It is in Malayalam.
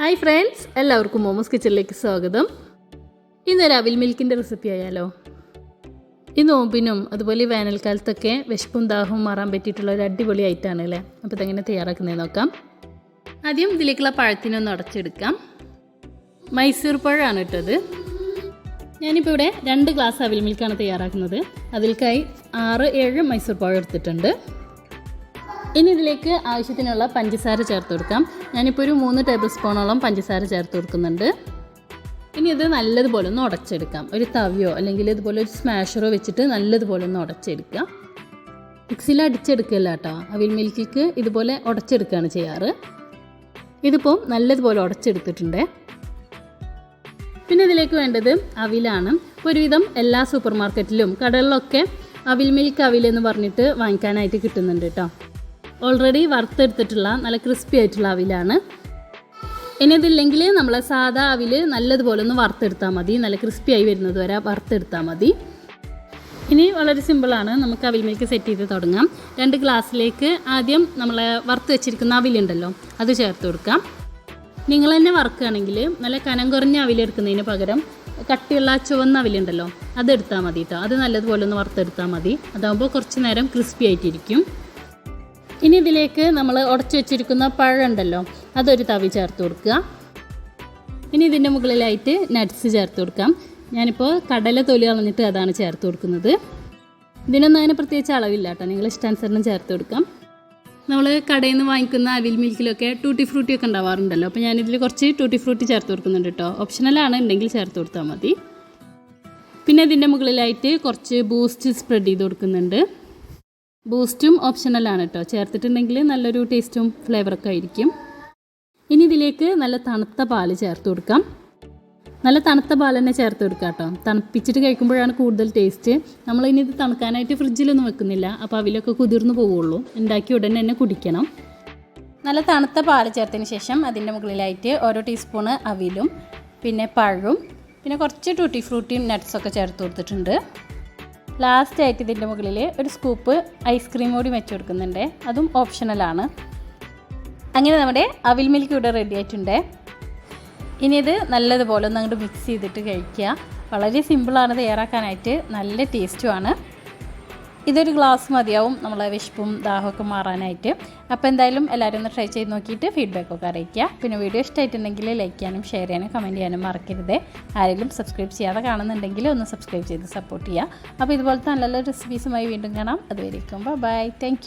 ഹായ് ഫ്രണ്ട്സ് എല്ലാവർക്കും മോമോസ് കിച്ചണിലേക്ക് സ്വാഗതം. ഇന്നൊരു അവിൽ മിൽക്കിന്റെ റെസിപ്പി ആയാലോ? ഈ നോമ്പിനും അതുപോലെ വേനൽക്കാലത്തൊക്കെ വിശപ്പും ദാഹവും മാറാൻ പറ്റിയിട്ടുള്ള ഒരു അടിപൊളി ഐറ്റാണ് അല്ലേ? അപ്പോൾ ഇതെങ്ങനെ തയ്യാറാക്കുന്നത് നോക്കാം. ആദ്യം ഇതിലേക്കുള്ള പഴത്തിനൊന്ന് അടച്ചെടുക്കാം. മൈസൂർ പഴമാണ് ഇട്ടത് ഞാനിപ്പോൾ ഇവിടെ രണ്ട് ഗ്ലാസ് അവിൽ മിൽക്കാണ് തയ്യാറാക്കുന്നത്. അതിൽക്കായി ആറ് ഏഴ് മൈസൂർ പഴം എടുത്തിട്ടുണ്ട്. ഇനി ഇതിലേക്ക് ആവശ്യത്തിനുള്ള പഞ്ചസാര ചേർത്ത് കൊടുക്കാം. ഞാനിപ്പോൾ ഒരു മൂന്ന് ടേബിൾ സ്പൂണോളം പഞ്ചസാര ചേർത്ത് കൊടുക്കുന്നുണ്ട്. ഇനി ഇത് നല്ലതുപോലെ ഒന്ന് ഉടച്ചെടുക്കാം. ഒരു തവിയോ അല്ലെങ്കിൽ ഇതുപോലെ ഒരു സ്മാഷറോ വെച്ചിട്ട് നല്ലതുപോലെ ഒന്ന് ഉടച്ചെടുക്കുക. മിക്സിയിൽ അടിച്ചെടുക്കില്ല കേട്ടോ. അവിൽ മിൽക്കിക്ക് ഇതുപോലെ ഉടച്ചെടുക്കുകയാണ് ചെയ്യാറ്. ഇതിപ്പോൾ നല്ലതുപോലെ ഉടച്ചെടുത്തിട്ടുണ്ട്. പിന്നെ ഇതിലേക്ക് വേണ്ടത് അവിലാണ്. ഒരുവിധം എല്ലാ സൂപ്പർ മാർക്കറ്റിലും കടകളിലൊക്കെ അവിൽ മിൽക്ക് അവിൽ എന്ന് പറഞ്ഞിട്ട് വാങ്ങിക്കാനായിട്ട് കിട്ടുന്നുണ്ട് കേട്ടോ. ഓൾറെഡി വറുത്തെടുത്തിട്ടുള്ള നല്ല ക്രിസ്പി ആയിട്ടുള്ള അവിലാണ്. ഇനി ഇതില്ലെങ്കിൽ നമ്മൾ സാധാ അവിൽ നല്ലതുപോലെ ഒന്ന് വറുത്തെടുത്താൽ മതി. നല്ല ക്രിസ്പി ആയി വരുന്നത് വരെ വറുത്തെടുത്താൽ മതി. ഇനി വളരെ സിമ്പിളാണ് നമുക്ക് അവിൽ സെറ്റ് ചെയ്ത് തുടങ്ങാം. രണ്ട് ഗ്ലാസ്സിലേക്ക് ആദ്യം നമ്മൾ വറുത്ത് വെച്ചിരിക്കുന്ന അവിലുണ്ടല്ലോ അത് ചേർത്ത് കൊടുക്കാം. നിങ്ങൾ തന്നെ വറുക്കുകയാണെങ്കിൽ നല്ല കനം കുറഞ്ഞ അവിലെടുക്കുന്നതിന് പകരം കട്ടിയുള്ള ചുവന്ന അവിലുണ്ടല്ലോ അതെടുത്താൽ മതി കേട്ടോ അത് നല്ലതുപോലെ ഒന്ന് വറുത്തെടുത്താൽ മതി. അതാകുമ്പോൾ കുറച്ച് നേരം ക്രിസ്പി ആയിട്ടിരിക്കും. ഇനി ഇതിലേക്ക് നമ്മൾ ഉടച്ചു വെച്ചിരിക്കുന്ന പഴം ഉണ്ടല്ലോ അതൊരു തവി ചേർത്ത് കൊടുക്കുക. ഇനി ഇതിന്റെ മുകളിലായിട്ട് നട്ട്സ് ചേർത്ത് കൊടുക്കാം. ഞാനിപ്പോൾ കടല തൊലി കളഞ്ഞിട്ട് അതാണ് ചേർത്ത് കൊടുക്കുന്നത്. ഇതിനൊന്നും അങ്ങനെ പ്രത്യേകിച്ച് അളവില്ല കേട്ടോ നിങ്ങൾ ഇഷ്ടാനുസരണം ചേർത്ത് കൊടുക്കാം. നമ്മൾ കടയിൽ നിന്ന് വാങ്ങിക്കുന്ന അവിൽ മിൽക്കിലൊക്കെ ടൂട്ടി ഫ്രൂട്ടി ഒക്കെ ഉണ്ടാവാറുണ്ടല്ലോ അപ്പോൾ ഞാനിതിൽ കുറച്ച് ടൂട്ടി ഫ്രൂട്ടി ചേർത്ത് കൊടുക്കുന്നുണ്ട് കേട്ടോ. ഓപ്ഷണലാണ് ഉണ്ടെങ്കിൽ ചേർത്ത് കൊടുത്താൽ മതി. പിന്നെ ഇതിന്റെ മുകളിലായിട്ട് കുറച്ച് ബൂസ്റ്റ് സ്പ്രെഡ് ചെയ്ത് കൊടുക്കുന്നുണ്ട്. ബൂസ്റ്റും ഓപ്ഷണലാണ് കേട്ടോ ചേർത്തിട്ടുണ്ടെങ്കിൽ നല്ലൊരു ടേസ്റ്റും ഫ്ലേവറൊക്കെ ആയിരിക്കും. ഇനി ഇതിലേക്ക് നല്ല തണുത്ത പാൽ ചേർത്ത് കൊടുക്കാം. നല്ല തണുത്ത പാൽ തന്നെ ചേർത്ത് കൊടുക്കുക കേട്ടോ തണുപ്പിച്ചിട്ട് കഴിക്കുമ്പോഴാണ് കൂടുതൽ ടേസ്റ്റ് നമ്മൾ ഇനി ഇത് തണുക്കാനായിട്ട് ഫ്രിഡ്ജിലൊന്നും വെക്കുന്നില്ല. അപ്പോൾ അവിലൊക്കെ കുതിർന്നു പോവുള്ളൂ. ഉണ്ടാക്കി ഉടനെ തന്നെ കുടിക്കണം. നല്ല തണുത്ത പാൽ ചേർത്തതിന് ശേഷം അതിന്റെ മുകളിലായിട്ട് ഓരോ ടീസ്പൂണ് അവിലും പിന്നെ പഴവും പിന്നെ കുറച്ച് ടൂട്ടി ഫ്രൂട്ടിയും നട്ട്സൊക്കെ ചേർത്ത് കൊടുത്തിട്ടുണ്ട്. ലാസ്റ്റ് ആയിട്ട് ഇതിന്റെ മുകളിൽ ഒരു സ്കൂപ്പ് ഐസ്ക്രീം കൂടി വെച്ച് കൊടുക്കുന്നുണ്ട്. അതും ഓപ്ഷണലാണ് അങ്ങനെ നമ്മുടെ അവിൽ മിൽക്ക് ഇവിടെ റെഡി ആയിട്ടുണ്ട്. ഇനി ഇത് നല്ലതുപോലെ ഒന്ന് അങ്ങോട്ട് മിക്സ് ചെയ്തിട്ട് കഴിക്കുക. വളരെ സിമ്പിളാണ് തയ്യാറാക്കാനായിട്ട് നല്ല ടേസ്റ്റുമാണ് ഇതൊരു ഗ്ലാസ് മതിയാവും. നമ്മളെ വിശപ്പും ദാഹമൊക്കെ മാറാനായിട്ട്. അപ്പോൾ എന്തായാലും എല്ലാവരും ഒന്ന് ട്രൈ ചെയ്ത് നോക്കിയിട്ട് ഫീഡ്ബാക്ക് ഒക്കെ അറിയിക്കുക. പിന്നെ വീഡിയോ ഇഷ്ടമായിട്ടുണ്ടെങ്കിൽ ലൈക്ക് ചെയ്യാനും ഷെയർ ചെയ്യാനും കമന്റ് ചെയ്യാനും മറക്കരുത്. ആരെങ്കിലും സബ്സ്ക്രൈബ് ചെയ്യാതെ കാണുന്നുണ്ടെങ്കിൽ ഒന്ന് സബ്സ്ക്രൈബ് ചെയ്ത് സപ്പോർട്ട് ചെയ്യുക. അപ്പോൾ ഇതുപോലത്തെ നല്ല റെസിപ്പീസുമായി വീണ്ടും കാണാം. അതുവരെയ്ക്കും ബൈ താങ്ക്